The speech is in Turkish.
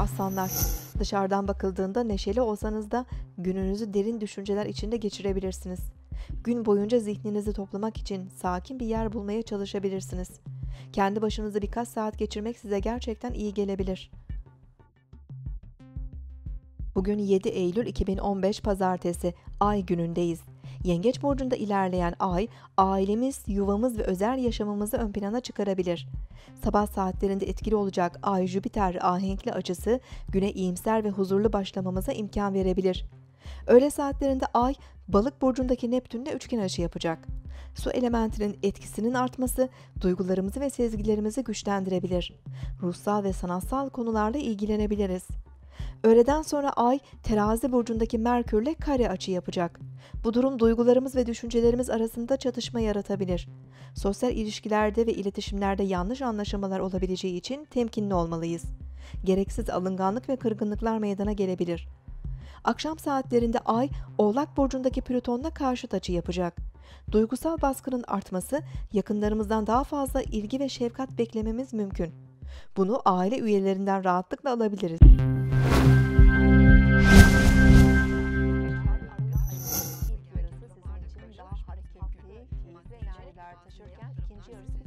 aslanlar. Dışarıdan bakıldığında neşeli olsanız da gününüzü derin düşünceler içinde geçirebilirsiniz. Gün boyunca zihninizi toplamak için sakin bir yer bulmaya çalışabilirsiniz. Kendi başınıza birkaç saat geçirmek size gerçekten iyi gelebilir. Bugün 7 Eylül 2015 Pazartesi, Ay günündeyiz. Yengeç burcunda ilerleyen ay, ailemiz, yuvamız ve özel yaşamımızı ön plana çıkarabilir. Sabah saatlerinde etkili olacak Ay-Jüpiter ahenkli açısı güne iyimser ve huzurlu başlamamıza imkan verebilir. Öğle saatlerinde Ay, Balık burcundaki Neptünle üçgen açı yapacak. Su elementinin etkisinin artması duygularımızı ve sezgilerimizi güçlendirebilir. Ruhsal ve sanatsal konularla ilgilenebiliriz. Öğleden sonra Ay, Terazi burcundaki Merkürle kare açı yapacak. Bu durum duygularımız ve düşüncelerimiz arasında çatışma yaratabilir. Sosyal ilişkilerde ve iletişimlerde yanlış anlaşılmalar olabileceği için temkinli olmalıyız. Gereksiz alınganlık ve kırgınlıklar meydana gelebilir. Akşam saatlerinde Ay, Oğlak burcundaki Plüton'la karşıt açı yapacak. Duygusal baskının artması, yakınlarımızdan daha fazla ilgi ve şefkat beklememiz mümkün. Bunu aile üyelerinden rahatlıkla alabiliriz. Laleler taşırken ikinci yarısında